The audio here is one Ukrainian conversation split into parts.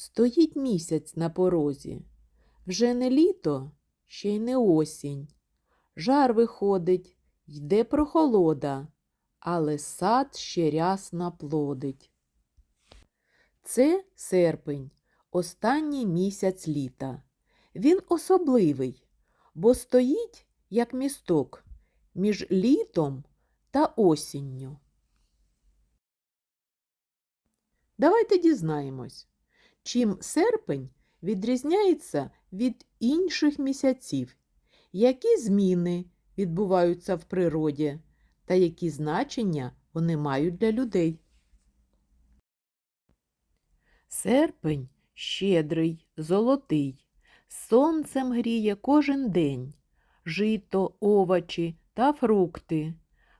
Стоїть місяць на порозі. Вже не літо, ще й не осінь. Жар виходить, йде прохолода, але сад ще рясно плодить. Це серпень, останній місяць літа. Він особливий, бо стоїть, як місток, між літом та осінню. Давайте дізнаємось, чим серпень відрізняється від інших місяців, які зміни відбуваються в природі та які значення вони мають для людей. Серпень щедрий, золотий, сонцем гріє кожен день, жито, овочі та фрукти.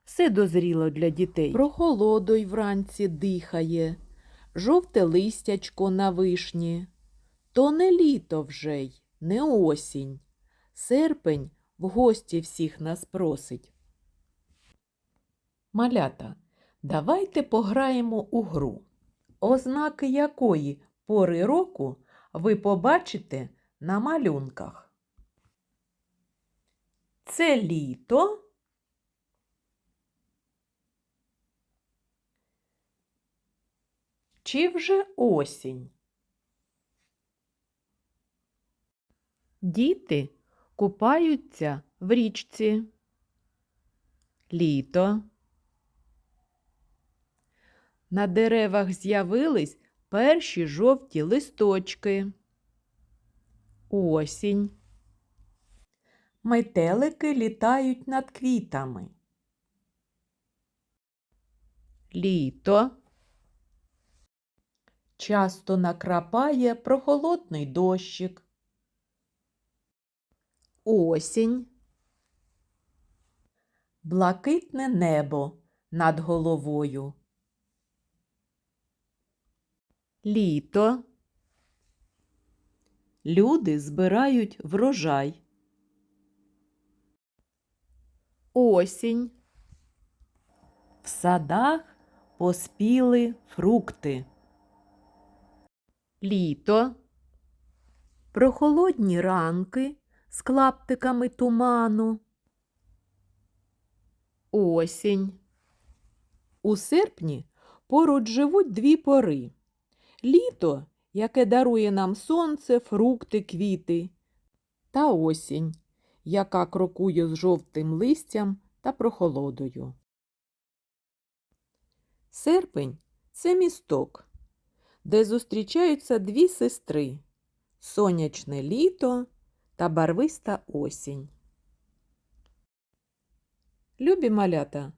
Все дозріло для дітей. Прохолодой вранці дихає, жовте листячко на вишні. То не літо вже й, не осінь. Серпень в гості всіх нас просить. Малята, давайте пограємо у гру, ознаки якої пори року ви побачите на малюнках. Це літо. Чи вже осінь? Діти купаються в річці. Літо. На деревах з'явились перші жовті листочки. Осінь. Метелики літають над квітами. Літо. Часто накрапає прохолодний дощик. Осінь. Блакитне небо над головою. Літо. Люди збирають врожай. Осінь. В садах поспіли фрукти. Літо. Прохолодні ранки з клаптиками туману. Осінь. У серпні поруч живуть дві пори. Літо, яке дарує нам сонце, фрукти, квіти, та осінь, яка крокує з жовтим листям та прохолодою. Серпень це місток, де зустрічаються дві сестри сонячне літо та барвиста осінь. Любі малята,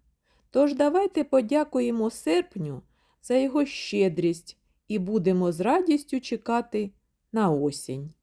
тож давайте подякуємо серпню за його щедрість і будемо з радістю чекати на осінь.